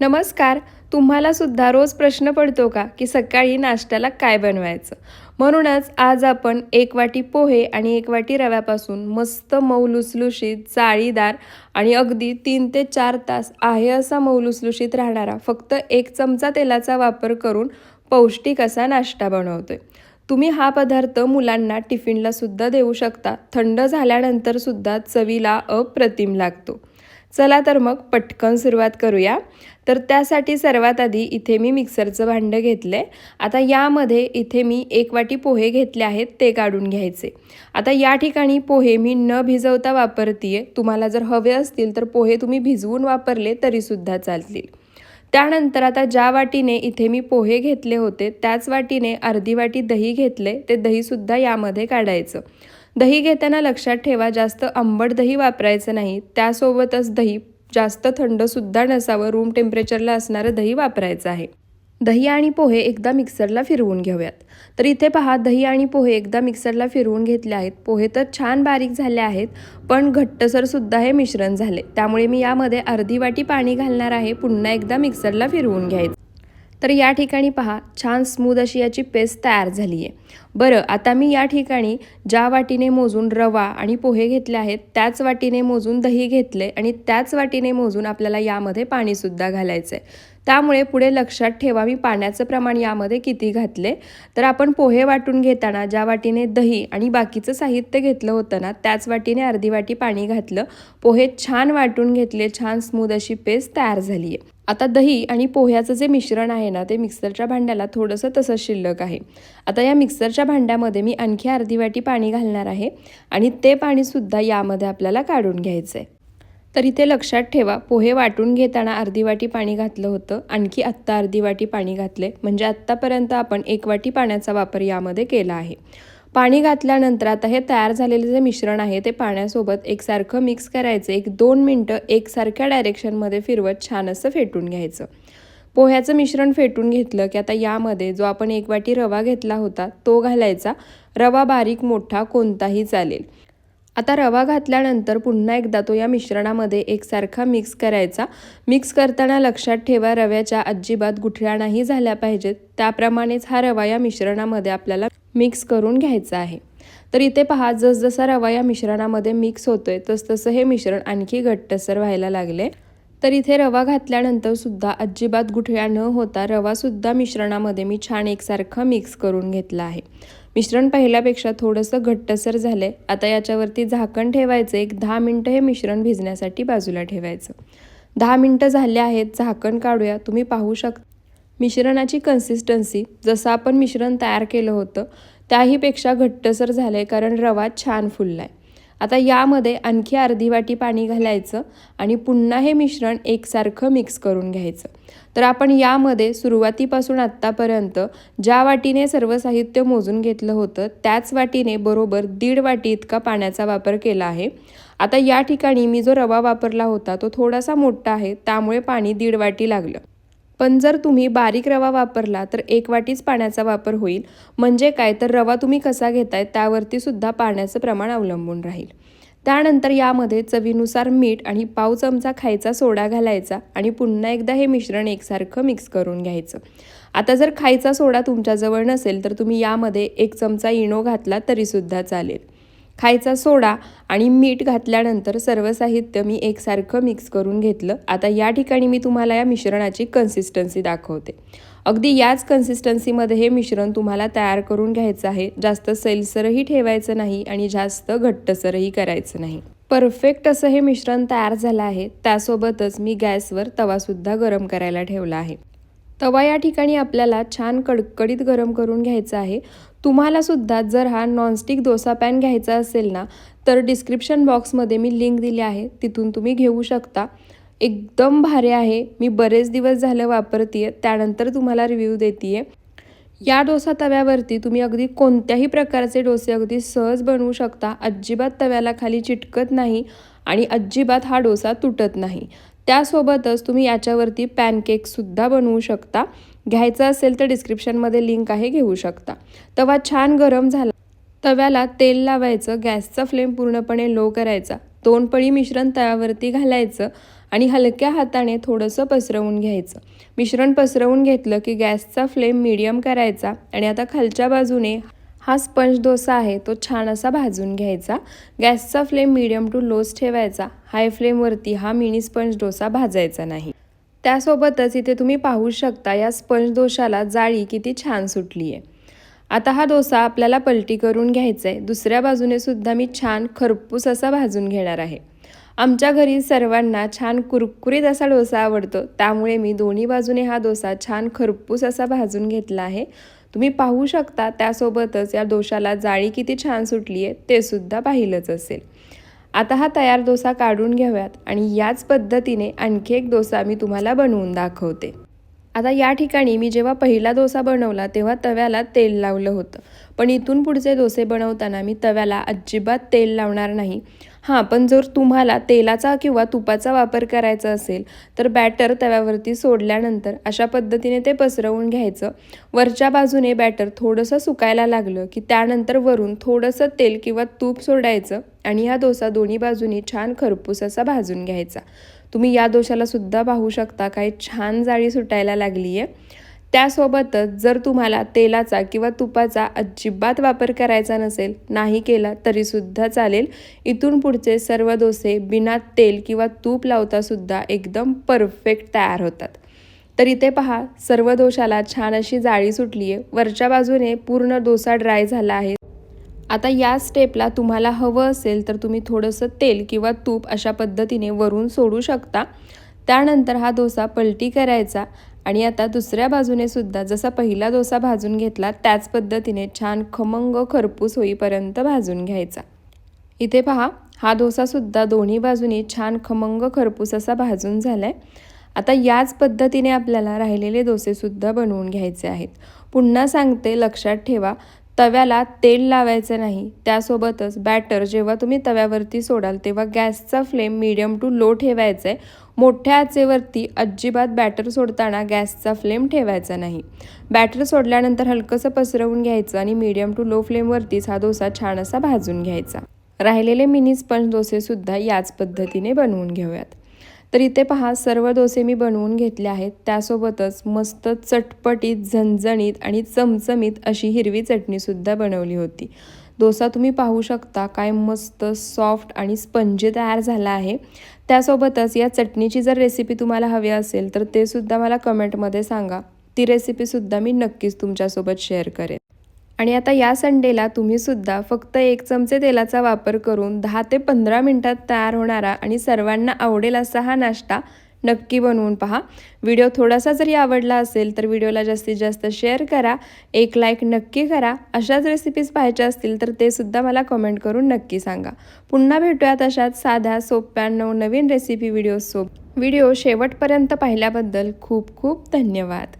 नमस्कार तुम्हाला सुद्धा रोज प्रश्न पडतो का की सकाळी नाश्त्याला काय बनवायचं? म्हणूनच आज आपण एक वाटी पोहे आणि एक वाटी रव्यापासून मस्त मौलुसलुशीत जाळीदार आणि अगदी तीन ते चार तास आहे असा मौलुसलुशीत राहणारा फक्त एक चमचा तेलाचा वापर करून पौष्टिक असा नाश्ता बनवतोय. तुम्ही हा पदार्थ मुलांना टिफिनला सुद्धा देऊ शकता. थंड झाल्यानंतर सुद्धा चवीला अप्रतिम लागतो. चला तर मग पटकन सुरुवात करूया. तर त्यासाठी सर्वात आधी इथे मी मिक्सरचं भांडं घेतलं आहे आता यामध्ये इथे मी एक वाटी पोहे घेतले आहेत ते काढून घ्यायचे. आता या ठिकाणी पोहे मी न भिजवता वापरतीये. तुम्हाला जर हवे असतील तर पोहे तुम्ही भिजवून वापरले तरीसुद्धा चालतील. त्यानंतर आता ज्या वाटीने इथे मी पोहे घेतले होते त्याच वाटीने अर्धी वाटी दही घेतले ते दहीसुद्धा यामध्ये काढायचं. दही घेताना लक्षात ठेवा जास्त आंबट दही वापरायचं नाही. त्यासोबतच दही जास्त थंडसुद्धा नसावं रूम टेम्परेचरला असणारं दही वापरायचं आहे. दही आणि पोहे एकदा मिक्सरला फिरवून घेऊयात. तर इथे पहा दही आणि पोहे एकदा मिक्सरला फिरवून घेतले आहेत. पोहे तर छान बारीक झाले आहेत पण घट्टसरसुद्धा हे मिश्रण झाले. त्यामुळे मी यामध्ये अर्धी वाटी पाणी घालणार आहे. पुन्हा एकदा मिक्सरला फिरवून घ्यायचं. तर या ठिकाणी पहा छान स्मूद अशी याची पेस्ट तयार झाली आहे बरं आता मी या ठिकाणी ज्या वाटीने मोजून रवा आणि पोहे घेतले आहेत त्याच वाटीने मोजून दही घेतले आणि त्याच वाटीने मोजून आपल्याला यामध्ये पाणीसुद्धा घालायचं आहे त्यामुळे पुढे लक्षात ठेवा मी पाण्याचं प्रमाण यामध्ये किती घातले? तर आपण पोहे वाटून घेताना ज्या वाटीने दही आणि बाकीचं साहित्य घेतलं होतं ना त्याच वाटीने अर्धी वाटी पाणी घातलं. पोहे छान वाटून घेतले छान स्मूद अशी पेस्ट तयार झाली आहे. आता दही आणि पोह्याचं जे मिश्रण आहे ना ते मिक्सरच्या भांड्याला थोडंसं तसंच शिल्लक आहे. आता या मिक्सरच्या भांड्यामध्ये मी आणखी अर्धी वाटी पाणी घालणार आहे आणि ते पाणीसुद्धा यामध्ये आपल्याला काढून घ्यायचं आहे तर इथे लक्षात ठेवा. पोहे वाटून घेताना अर्धी वाटी पाणी घातलं होतं. आणखी आत्ता अर्धी वाटी पाणी घातले. म्हणजे आत्तापर्यंत आपण एक वाटी पाण्याचा वापर यामध्ये केला आहे. पाणी घातल्यानंतर आता हे तयार झालेले जे मिश्रण आहे ते पाण्यासोबत एकसारखं मिक्स करायचं. एक दोन मिनटं एकसारख्या डायरेक्शनमध्ये फिरवत छान असं फेटून घ्यायचं. पोह्याचं मिश्रण फेटून घेतलं की आता यामध्ये जो आपण एक वाटी रवा घेतला होता तो घालायचा. रवा बारीक मोठा कोणताही चालेल. आता रवा घातल्यानंतर पुन्हा एकदा तो या मिश्रणामध्ये एकसारखा मिक्स करायचा. मिक्स करताना लक्षात ठेवा रव्याच्या अजिबात गुठळ्या नाही झाल्या पाहिजेत. त्याप्रमाणेच हा रवा या मिश्रणामध्ये आपल्याला मिक्स करून घ्यायचा आहे. तर इथे पहा जसजसा रवा या मिश्रणामध्ये मिक्स होतोय तसतसं हे मिश्रण आणखी घट्टसर व्हायला लागले. तर इथे रवा घातल्यानंतर सुद्धा अजिबात गुठळ्या न होता रवासुद्धा मिश्रणामध्ये मी छान एकसारखं मिक्स करून घेतला आहे. मिश्रण पहिल्यापेक्षा थोडंसं घट्टसर झालं आहे आता याच्यावरती झाकण ठेवायचं एक दहा मिनटं हे मिश्रण भिजण्यासाठी बाजूला ठेवायचं. दहा मिनटं झाले आहेत झाकण काढूया तुम्ही पाहू शकता मिश्रणाची कन्सिस्टन्सी जसं आपण मिश्रण तयार केलं होतं त्याहीपेक्षा घट्टसर झालं आहे कारण रवा छान फुलला आहे आता यामध्ये आणखी अर्धी वाटी पाणी घालायचं आणि पुन्हा हे मिश्रण एकसारखं मिक्स करून घ्यायचं. तर आपण यामध्ये सुरुवातीपासून आत्तापर्यंत ज्या वाटीने सर्व साहित्य मोजून घेतलं होतं त्याच वाटीने बरोबर दीड वाटी इतका पाण्याचा वापर केला आहे. आता या ठिकाणी मी जो रवा वापरला होता तो थोडासा मोठा आहे त्यामुळे पाणी दीड वाटी लागलं. पण जर तुम्ही बारीक रवा वापरला तर एक वाटीच पाण्याचा वापर होईल. म्हणजे काय? तर रवा तुम्ही कसा घेताय त्यावरती सुद्धा पाण्याचं प्रमाण अवलंबून राहील. त्यानंतर यामध्ये चवीनुसार मीठ आणि पाव चमचा खायचा सोडा घालायचा आणि पुन्हा एकदा हे मिश्रण एकसारखं मिक्स करून घ्यायचं. आता जर खायचा सोडा तुमच्याजवळ नसेल तर तुम्ही यामध्ये एक चमचा इनो घातला तरीसुद्धा चालेल. खायचा सोडा आणि मीठ घातल्यानंतर सर्व साहित्य मी एकसारखं मिक्स करून घेतलं. आता या ठिकाणी मी तुम्हाला या मिश्रणाची कन्सिस्टन्सी दाखवते. अगदी याच कन्सिस्टन्सीमध्ये हे मिश्रण तुम्हाला तयार करून घ्यायचं आहे. जास्त सैलसरही ठेवायचं नाही आणि जास्त घट्टसरही करायचं नाही. परफेक्ट असं हे मिश्रण तयार झालं आहे. त्यासोबतच मी गॅसवर तवासुद्धा गरम करायला ठेवला आहे. तवा या ठिकाणी आपल्याला छान कडकडीत गरम करून घ्यायचा आहे. तुम्हाला सुद्धा जर हा नॉनस्टिक डोसा पॅन घ्यायचा असेल ना तर डिस्क्रिप्शन बॉक्समध्ये मी लिंक दिली आहे तिथून तुम्ही घेऊ शकता. एकदम भारी आहे. मी बरेच दिवस झालं वापरते त्यानंतर तुम्हाला रिव्ह्यू देते या डोसा तव्यावरती तुम्ही अगदी कोणत्याही प्रकारचे डोसे अगदी सहज बनवू शकता. अजिबात तव्याला खाली चिटकत नाही आणि अजिबात हा डोसा तुटत नाही. त्यासोबतच तुम्ही याच्यावरती पॅनकेकसुद्धा बनवू शकता. घ्यायचं असेल तर डिस्क्रिप्शनमध्ये लिंक आहे घेऊ शकता. तवा छान गरम झाला. तव्याला तेल लावायचं गॅसचा फ्लेम पूर्णपणे लो करायचा. दोन पळी मिश्रण तव्यावरती घालायचं आणि हलक्या हाताने थोडंसं पसरवून घ्यायचं. मिश्रण पसरवून घेतलं की गॅसचा फ्लेम मिडियम करायचा आणि आता खालच्या बाजूने हा स्पंज डोसा आहे तो छान असा भाजून घ्यायचा. गॅसचा फ्लेम मिडियम टू लोच ठेवायचा. हाय फ्लेमवरती हा मिनी स्पंज डोसा भाजायचा नाही. त्यासोबतच इथे तुम्ही पाहू शकता या स्पंज दोशाला जाळी किती छान सुटली आहे आता हा डोसा आपल्याला पलटी करून घ्यायचा आहे दुसऱ्या बाजूने सुद्धा मी छान खरपूस असा भाजून घेणार आहे. आमच्या घरी सर्वांना छान कुरकुरीत असा डोसा आवडतो. त्यामुळे मी दोन्ही बाजूने हा डोसा छान खरपूस असा भाजून घेतला आहे. तुम्ही पाहू शकता त्यासोबतच या डोशाला जाळी किती छान सुटली आहे ते सुद्धा पाहिलंच असेल. आता हा तयार डोसा काढून घेऊयात आणि याच पद्धतीने आणखी एक डोसा मी तुम्हाला बनवून दाखवते. आता या ठिकाणी मी जेव्हा पहिला डोसा बनवला तेव्हा तव्याला तेल लावलं होतं. पण इथून पुढचे डोसे बनवताना मी तव्याला अजिबात तेल लावणार नाही. हां पण जर तुम्हाला तेलाचा किंवा तुपाचा वापर करायचा असेल तर बॅटर तव्यावरती सोडल्यानंतर अशा पद्धतीने ते पसरवून घ्यायचं. वरच्या बाजूने बॅटर थोडंसं सुकायला लागलं की त्यानंतर वरून थोडंसं तेल किंवा तूप सोडायचं आणि हा डोसा दोन्ही बाजूनी छान खरपूस असा भाजून घ्यायचा. तुम्ही या दोशाला सुद्धा पाहू शकता काही छान जाळी सुटायला लागली आहे त्यासोबतच जर तुम्हाला तेलाचा किंवा तुपाचा अजिबात वापर करायचा नसेल नाही केला तरीसुद्धा चालेल. इथून पुढचे सर्व डोसे बिना तेल किंवा तूप लावतासुद्धा एकदम परफेक्ट तयार होतात. तर इथे पहा सर्व दोशाला छान अशी जाळी सुटली आहे. वरच्या बाजूने पूर्ण डोसा ड्राय झाला आहे. आता या स्टेपला तुम्हाला हवं असेल तर तुम्ही थोडंसं तेल किंवा तूप अशा पद्धतीने वरून सोडू शकता. त्यानंतर हा डोसा पलटी करायचा. आणि आता दुसऱ्या बाजूने सुद्धा जसा पहिला डोसा भाजून घेतला त्याच पद्धतीने छान खमंग खरपूस होईपर्यंत भाजून घ्यायचा. इथे पहा हा डोसासुद्धा दोन्ही बाजूनी छान खमंग खरपूस असा भाजून झाला आहे आता याच पद्धतीने आपल्याला राहिलेले डोसेसुद्धा बनवून घ्यायचे आहेत. पुन्हा सांगते लक्षात ठेवा तव्याला तेल लावायचं नाही त्यासोबतच बॅटर जेव्हा तुम्ही तव्यावरती सोडाल तेव्हा गॅसचा फ्लेम मीडियम टू लो ठेवायचा आहे मोठ्या आचेवरती अजिबात बॅटर सोडताना गॅसचा फ्लेम ठेवायचा नाही. बॅटर सोडल्यानंतर हलकंसं पसरवून घ्यायचं आणि मीडियम टू लो फ्लेमवरतीच हा डोसा छान असा भाजून घ्यायचा. राहिलेले मिनी स्पंज डोसेसुद्धा याच पद्धतीने बनवून घेऊयात. तर इथे पहा सर्व डोसे मी बनवून घेतले आहेत. त्यासोबतच मस्त चटपटीत झणझणीत आणि चमचमीत अशी हिरवी चटणीसुद्धा बनवली होती. डोसा तुम्ही पाहू शकता काय मस्त सॉफ्ट आणि स्पंजी तयार झाला आहे. त्यासोबतच या चटणीची जर रेसिपी तुम्हाला हवी असेल तर ते सुद्धा मला कमेंटमध्ये सांगा. ती रेसिपीसुद्धा मी नक्कीच तुमच्यासोबत शेअर करेन. आणि आता या संडेला तुम्हीसुद्धा फक्त एक चमचे तेलाचा वापर करून दहा ते पंधरा मिनटात तयार होणारा आणि सर्वांना आवडेल असा हा नाश्ता नक्की बनवून पहा. व्हिडिओ थोडासा जरी आवडला असेल तर व्हिडिओला जास्तीत जास्त शेअर करा एक लाईक नक्की करा. अशाच रेसिपीज पाहायच्या असतील तर ते सुद्धा मला कमेंट करून नक्की सांगा. पुन्हा भेटूयात अशाच साध्या सोप्या नवीन रेसिपी व्हिडिओ सोप व्हिडिओ शेवटपर्यंत पाहिल्याबद्दल खूप खूप धन्यवाद.